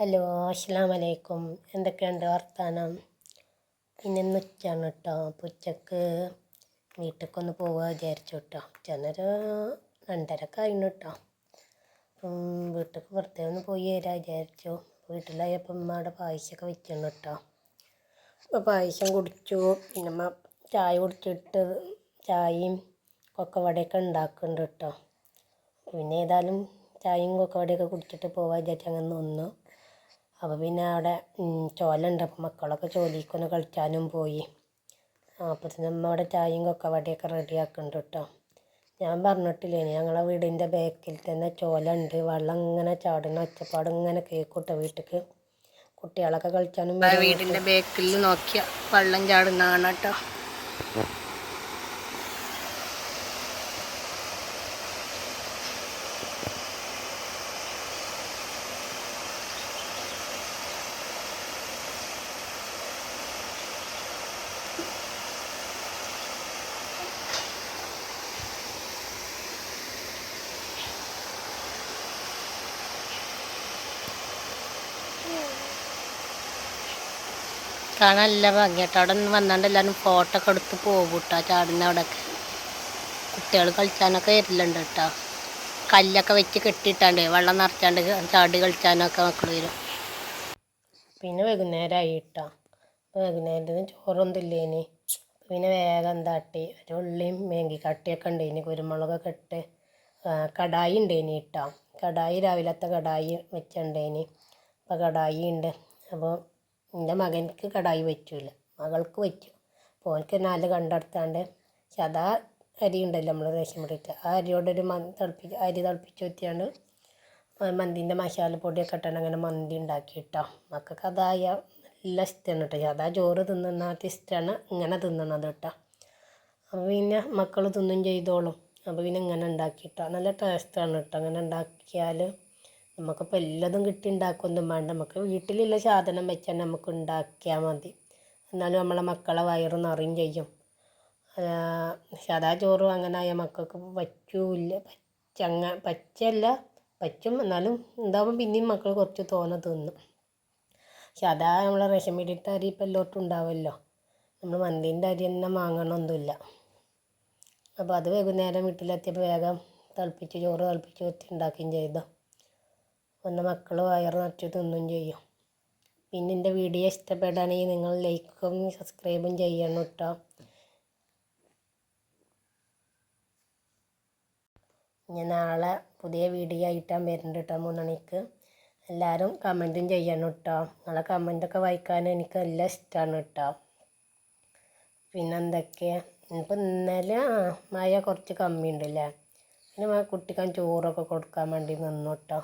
Hello അസ്സാം വലൈക്കും എന്തൊക്കെയുണ്ട് വർത്താനം? പിന്നെ ഇന്ന് ഉച്ചയാണ് കേട്ടോ അപ്പോൾ ഉച്ചയ്ക്ക് വീട്ടിലേക്കൊന്ന് പോവുക വിചാരിച്ചു കേട്ടോ ഉച്ചന്നൊരു രണ്ടര കഴിഞ്ഞു കേട്ടോ അപ്പം വീട്ടിലേക്ക് വെറുതെ ഒന്ന് പോയി വരാം വിചാരിച്ചു. വീട്ടിലായപ്പോൾ ഉമ്മയുടെ പായസമൊക്കെ വെച്ചിരുന്നു കേട്ടോ അപ്പോൾ പായസം കുടിച്ചു. പിന്നെ അമ്മ ചായ കുടിച്ചിട്ട് ചായയും കൊക്കവടയൊക്കെ ഉണ്ടാക്കുന്നുണ്ട് കേട്ടോ പിന്നെ ഏതായാലും ചായയും കൊക്കവടയൊക്കെ കുടിച്ചിട്ട് പോവാൻ വിചാരിച്ചു അങ്ങനെ നിന്നു. അപ്പോൾ പിന്നെ അവിടെ ചോല ഉണ്ട് അപ്പോൾ മക്കളൊക്കെ ചോലിക്കൊന്ന് കളിക്കാനും പോയി. അപ്പോൾ നമ്മൾ അവിടെ ചായയും കൊക്കവടയൊക്കെ റെഡിയാക്കുന്നുണ്ട് കേട്ടോ ഞാൻ പറഞ്ഞിട്ടില്ലേ ഞങ്ങളെ വീടിന്റെ ബാക്കിൽ തന്നെ ചോല ഉണ്ട് വെള്ളം ഇങ്ങനെ ചാടുന്ന ഒച്ചപ്പാട് ഇങ്ങനെ കേൾക്കൂട്ടോ വീട്ടിക്ക്. കുട്ടികളൊക്കെ കളിക്കാനും വീടിന്റെ ബാക്കിൽ നോക്കിയ വെള്ളം ചാടുന്നതാണ് കേട്ടോ കാണാൻ നല്ല ഭംഗിയാട്ടോ. അവിടെ നിന്ന് വന്നാണ്ട് എല്ലാവരും ഫോട്ടോ ഒക്കെ എടുത്ത് പോകും കേട്ടോ ചാടുന്ന അവിടെയൊക്കെ. കുട്ടികൾ കളിച്ചാനൊക്കെ വരില്ലുണ്ട് കേട്ടോ കല്ലൊക്കെ വെച്ച് കെട്ടിയിട്ടാണ്ട് വെള്ളം നിറച്ചാണ്ട് ചാടി കളിച്ചാനൊക്കെ മക്കൾ വരും. പിന്നെ വൈകുന്നേരമായി കേട്ടോ വൈകുന്നേരത്തിന് ചോറൊന്നും ഇല്ലേനി. പിന്നെ വേഗം എന്താട്ടി. ഒരു ഉള്ളിയും മേങ്കി കട്ടിയൊക്കെ ഉണ്ടേനി. കുരുമുളകൊക്കെ ഇട്ട് കടായി ഉണ്ടേനി കേട്ടോ കടായി രാവിലത്തെ കടായി വെച്ചിട്ടുണ്ടേനി അപ്പോൾ കടായി ഉണ്ട് അപ്പോൾ എന്റെ മകൻക്ക് കടായി പറ്റില്ല മകൾക്ക് പറ്റും. അപ്പോൾ ഓനക്ക് നാല് കണ്ടെടുത്താണ്ട് സദാ അരി ഉണ്ടല്ലോ നമ്മൾ റേഷൻ പൊടിയിട്ട് ആ അരിയോടൊരു മന്തി തിളപ്പിച്ച് അരി തിളപ്പിച്ച് വെത്തിയാണ്ട് മന്തിന്റെ മസാലപ്പൊടിയൊക്കെ ഇട്ടാണ് അങ്ങനെ മന്തി ഉണ്ടാക്കി ഇട്ടോ മക്കൾക്ക് അതായ നല്ല ഇഷ്ടമാണ് കേട്ടോ. സാധാ ചോറ് തിന്നുന്നാത്ത ഇഷ്ടമാണ് ഇങ്ങനെ തിന്നണത് കേട്ടോ. അപ്പോൾ പിന്നെ മക്കൾ തിന്നും ചെയ്തോളും. അപ്പോൾ പിന്നെ ഇങ്ങനെ ഉണ്ടാക്കിയിട്ടോ. നല്ല ടേസ്റ്റാണ് കേട്ടോ. അങ്ങനെ ഉണ്ടാക്കിയാൽ നമുക്കിപ്പോൾ എല്ലാതും കിട്ടി ഉണ്ടാക്കൊന്നും വേണ്ട. നമുക്ക് വീട്ടിലുള്ള സാധനം വെച്ചാൽ നമുക്ക് ഉണ്ടാക്കിയാൽ മതി. എന്നാലും നമ്മളെ മക്കളെ വയറ് നിറയും ചെയ്യും. സാധാ ചോറും അങ്ങനെ ആയ മക്കൾക്ക് പറ്റൂല പച്ചങ്ങ പച്ചല്ല പറ്റും എന്നാലും ഉണ്ടാകുമ്പോൾ പിന്നെയും മക്കൾ കുറച്ച് തോനെ തിന്നും. സാധാ നമ്മളെ റേഷൻ പീടിയത്തെ അരി ഇപ്പം എല്ലോട്ടും ഉണ്ടാവുമല്ലോ നമ്മൾ മന്തിന്റെ അരി തന്നെ വാങ്ങണമൊന്നുമില്ല അപ്പോൾ അത് വൈകുന്നേരം വീട്ടിലെത്തിയപ്പോൾ വേഗം തിളപ്പിച്ച് ചോറ് തിളപ്പിച്ച് വെച്ച് ഉണ്ടാക്കുകയും ചെയ്തു. ഒന്ന് മക്കൾ വയറ് നിറച്ച് തിന്നും ചെയ്യും. പിന്നെ എന്റെ വീഡിയോ ഇഷ്ടപ്പെടുകയാണെങ്കിൽ നിങ്ങൾ ലൈക്കും സബ്സ്ക്രൈബും ചെയ്യണം കേട്ടോ. ഞാൻ നാളെ പുതിയ വീഡിയോ ആയിട്ടാണ് വരുന്നുണ്ട് കേട്ടോ മൂന്നണിക്ക് എല്ലാവരും കമന്റും ചെയ്യണം കേട്ടോ. നിങ്ങളെ കമന്റൊക്കെ വായിക്കാൻ എനിക്ക് നല്ല ഇഷ്ടമാണ് കേട്ടോ. പിന്നെ എന്തൊക്കെയാണ് ഇപ്പം ഇന്നലെ മഴ കുറച്ച് കമ്മിയുണ്ടല്ലേ? പിന്നെ കുട്ടിക്കാൻ ചോറൊക്കെ കൊടുക്കാൻ വേണ്ടി നിന്നു കേട്ടോ.